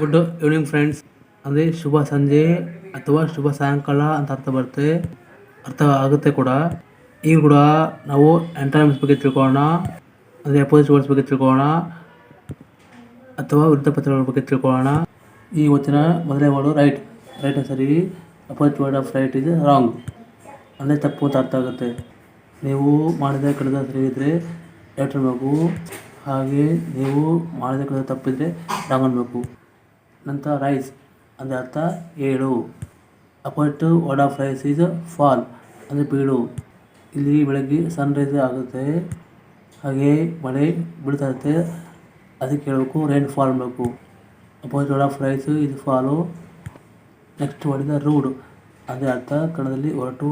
Good evening friends ಅಂದರೆ ಶುಭ ಸಂಜೆ ಅಥವಾ ಶುಭ ಸಾಯಂಕಾಲ ಅಂತ ಅರ್ಥ ಬರುತ್ತೆ. ಅರ್ಥ ಆಗುತ್ತೆ ಕೂಡ. ಈಗ ಕೂಡ ನಾವು ಎಂಟರ್ಮೆಂಟ್ಸ್ ಬಗ್ಗೆ ತಿಳ್ಕೊಳ್ಳೋಣ. ಅಂದರೆ ಅಪೋಸಿಟ್ ವರ್ಡ್ಸ್ ಬಗ್ಗೆ ತಿಳ್ಕೊಳ್ಳೋಣ. ಅಥವಾ ವೃತ್ತ ಪತ್ರಗಳ ಬಗ್ಗೆ ತಿಳ್ಕೊಳ್ಳೋಣ. ಈ ಇವತ್ತಿನ ಮೊದಲೇ ವರ್ಡು ರೈಟ್ ರೈಟ್ ಸರಿ ಅಪೋಸಿಟ್ ವರ್ಡ್ ಆಫ್ ರೈಟ್ ಇದು ರಾಂಗ್ ಅಂದರೆ ತಪ್ಪು ಅಂತ ಅರ್ಥ ಆಗುತ್ತೆ. ನೀವು ಮಾಡಿದ ಕಡಿದ ಸರಿ ಇದ್ದರೆ ರೈಟ್ ಅನ್ಬೇಕು. ಹಾಗೆ ನೀವು ಮಾಡಿದ ಕಳೆದ ತಪ್ಪಿದರೆ ರಾಂಗ್ ಅನ್ಬೇಕು. ನಂತರ ರೈಸ್. ಅಂದರೆ ಅರ್ಥ ಏಳು. Opposite word of rise is fall. ಅಂದರೆ ಬೀಳು. ಇಲ್ಲಿ ಬೆಳಗ್ಗೆ ಸನ್ರೈಸ್ ಆಗುತ್ತೆ. ಹಾಗೆ ಮಳೆ ಬೀಳ್ತಾ ಇರುತ್ತೆ. ಅದಕ್ಕೆ ಹೇಳಬೇಕು ರೈನ್ ಫಾಲ್ ಮಾಡಬೇಕು. ಅಪೋಸಿಟ್ ವರ್ಡ್ ಆಫ್ ರೈಸ್ ಇದು ಫಾಲು. ನೆಕ್ಸ್ಟ್ ವರ್ಡ್ ರೂಡ್ ಅಂದರೆ ಅರ್ಥ ಕನ್ನಡದಲ್ಲಿ ಹೊರಟು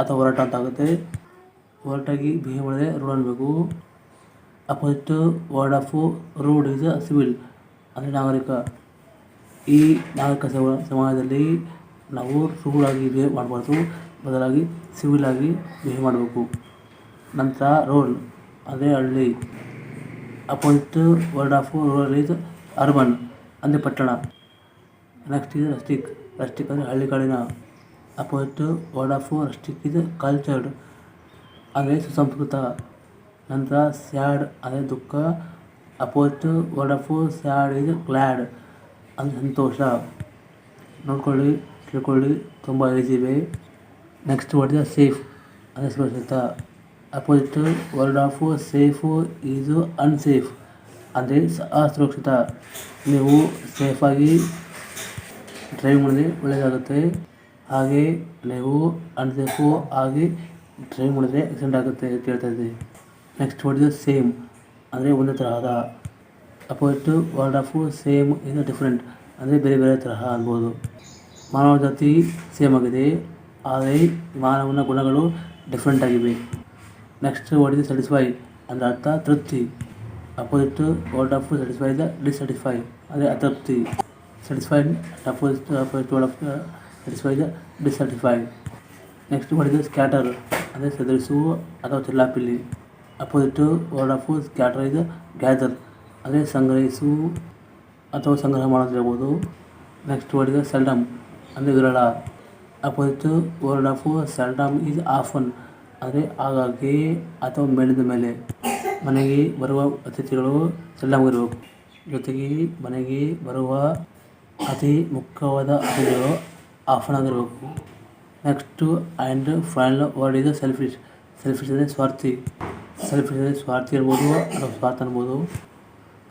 ಅಥವಾ ಹೊರಟ ಅಂತ ಆಗುತ್ತೆ. ಹೊರಟಾಗಿ ಬಿಹೇವ್ ಮಾಡಿದ್ರೆ ರೂಡ್ ಅನ್ಬೇಕು. Opposite word of rude is civil ಅಂದರೆ ನಾಗರಿಕ. ಈ ನಾಗರಿಕ ಸಮ- ಸಮಾಜದಲ್ಲಿ ನಾವು ಸುಗುಳಾಗಿ ಬಿಹೇವ್ ಮಾಡಬಾರ್ದು, ಬದಲಾಗಿ ಸಿವಿಲ್ ಆಗಿ ಬಿಹೇವ್ ಮಾಡಬೇಕು. ನಂತರ ರೋಲ್, ಅದೇ ಹಳ್ಳಿ. Opposite word of rural is urban, ಅಂದರೆ ಪಟ್ಟಣ. ನೆಕ್ಸ್ಟ್ ಇದು ರಸ್ಟಿಕ್. ರಸ್ಟಿಕ್ ಅಂದರೆ ಹಳ್ಳಿಗಾಡಿನ ಅಪೋಸಿಟ್ ವರ್ಡ್ ಆಫ್ ರಸ್ಟಿಕ್ ಇದು ಕಲ್ಚರ್ಡ್, ಅಂದರೆ ಸುಸಂಸ್ಕೃತ. ನಂತರ ಸ್ಯಾಡ್, ಅಂದರೆ ದುಃಖ. Opposite word of sad is glad. ಅಂದರೆ ಸಂತೋಷ. ನೋಡ್ಕೊಳ್ಳಿ, ತಿಳ್ಕೊಳ್ಳಿ, ತುಂಬ easy next word is safe ಅಂದರೆ ಸುರಕ್ಷಿತ. Opposite word of safe is unsafe ಅಂದರೆ ಅಸುರಕ್ಷಿತ. ನೀವು ಸೇಫಾಗಿ ಡ್ರೈವ್ ಮಾಡಿದ್ರೆ ಒಳ್ಳೆಯದಾಗುತ್ತೆ ಹಾಗೆ ನೀವು ಅನ್ಸೇಫು ಆಗಿ ಡ್ರೈವ್ ಮಾಡಿದ್ರೆ ಆಕ್ಸಿಡೆಂಟ್ ಆಗುತ್ತೆ ಅಂತ ಹೇಳ್ತಾ ಇದ್ದೀವಿ. ನೆಕ್ಸ್ಟ್ ವರ್ಡ್ ಇಸ್ ಸೇಮ್ ಅಂದರೆ ಒಂದೇ ತರಹದ. Opposite word of same is different. ಅಂದರೆ ಬೇರೆ ಬೇರೆ ತರಹ ಅನ್ಬೋದು ಮಾನವ ಜಾತಿ ಸೇಮ್ ಆಗಿದೆ. ಆದರೆ ಮಾನವನ ಗುಣಗಳು ಡಿಫ್ರೆಂಟ್ ಆಗಿವೆ. ನೆಕ್ಸ್ಟ್ ವರ್ಡ್ ಇಸ್ ಸ್ಯಾಟಿಸ್ಫೈ ಅಂದರೆ ಅರ್ಥ, ತೃಪ್ತಿ. Opposite word of satisfy the dissatisfy ಅಂದರೆ ಅತೃಪ್ತಿ. Satisfied opposite opposite word of satisfy the dissatisfy next word is scatter ಅಂದರೆ ಸದರಿಸು ಅಥವಾ ಚಿಲ್ಲಾಪಿಲ್ಲಿ. Opposite word of scatter is gather ಅಂದರೆ ಸಂಗ್ರಹಿಸು ಅಥವಾ ಸಂಗ್ರಹ ಮಾಡೋದಿರ್ಬೋದು. ನೆಕ್ಸ್ಟ್ ವರ್ಡ್ ಇಸ್ ಸೆಲ್ಡಮ್ ಅಂದರೆ ವಿರಳ. Opposite word of seldom is often ಅಂದರೆ ಆಗಾಗ್ಗೆ ಅಥವಾ ಮೇಲಿಂದ ಮೇಲೆ. ಮನೆಗೆ ಬರುವ ಅತಿಥಿಗಳು ಸೆಲ್ಡಮ್ ಇರಬೇಕು ಜೊತೆಗೆ ಮನೆಗೆ ಬರುವ ಅತಿ ಮುಖ್ಯವಾದ ಅತಿಥಿಗಳು ಆಫನ್ ಆಗಿರಬೇಕು. ನೆಕ್ಸ್ಟು ಆ್ಯಂಡ್ ಫೈನಲ್ ವರ್ಡ್ ಇದು ಸೆಲ್ಫಿಶ್ ಸೆಲ್ಫಿಶ್ ಅಂದರೆ ಸ್ವಾರ್ಥಿ. ಸೆಲ್ಫಿಶ್ ಅಂದರೆ ಸ್ವಾರ್ಥಿ ಇರ್ಬೋದು ಅಥವಾ ಸ್ವಾರ್ಥ ಅನ್ಬೋದು.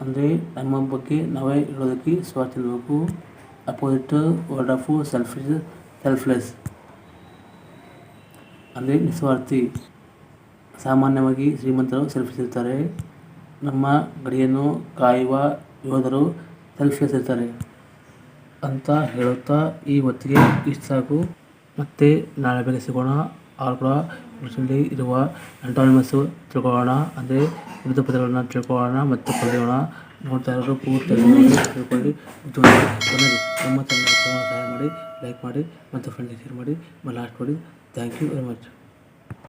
ಅಂದರೆ ನಮ್ಮ ಬಗ್ಗೆ ನಾವೇ ಹೇಳೋದಕ್ಕೆ ಸ್ವಾರ್ಥ ಇರಬೇಕು opposite word of selfish selfless ಅಂದರೆ ನಿಸ್ವಾರ್ಥಿ. ಸಾಮಾನ್ಯವಾಗಿ ಶ್ರೀಮಂತರು ಸೆಲ್ಫಿಸ್ ಇರ್ತಾರೆ. ನಮ್ಮ ಗಡಿಯನ್ನು ಕಾಯುವ ಯೋಧರು ಸೆಲ್ಫ್ಲೆಸ್ ಇರ್ತಾರೆ. ಅಂತ ಹೇಳುತ್ತಾ ಈ ಹೊತ್ತಿಗೆ ಇಷ್ಟು ಸಾಕು. ಮತ್ತೆ ನಾಳೆ ಬೆಳೆಸಿಕೊಳ್ಳೋಣ ಆಗ ಕೂಡ ಇಂಗ್ಲೀಷಲ್ಲಿ ಇರುವ ಅಂಟಾನಿಮಸ್ಸು ತಿಳ್ಕೊಳ್ಳೋಣ ಅಂದರೆ ವಿರುದ್ಧ ಪದಗಳನ್ನು ತಿಳ್ಕೊಳ್ಳೋಣ ಮತ್ತು ಕಲಿಯೋಣ ನೋಡ್ತಾ ಇರೋರು ಪೂರ್ತಿ ತಿಳ್ಕೊಳ್ಳಿ. ಬುದ್ಧಿವಂತರು ನಮ್ಮ ಸಹಾಯ ಮಾಡಿ ಲೈಕ್ ಮಾಡಿ ಮತ್ತು ಫ್ರೆಂಡ್ಗೆ ಶೇರ್ ಮಾಡಿ. ಲಾಸ್ಟ್ ಕೊಡಿ ಥ್ಯಾಂಕ್ ಯು ವೆರಿ ಮಚ್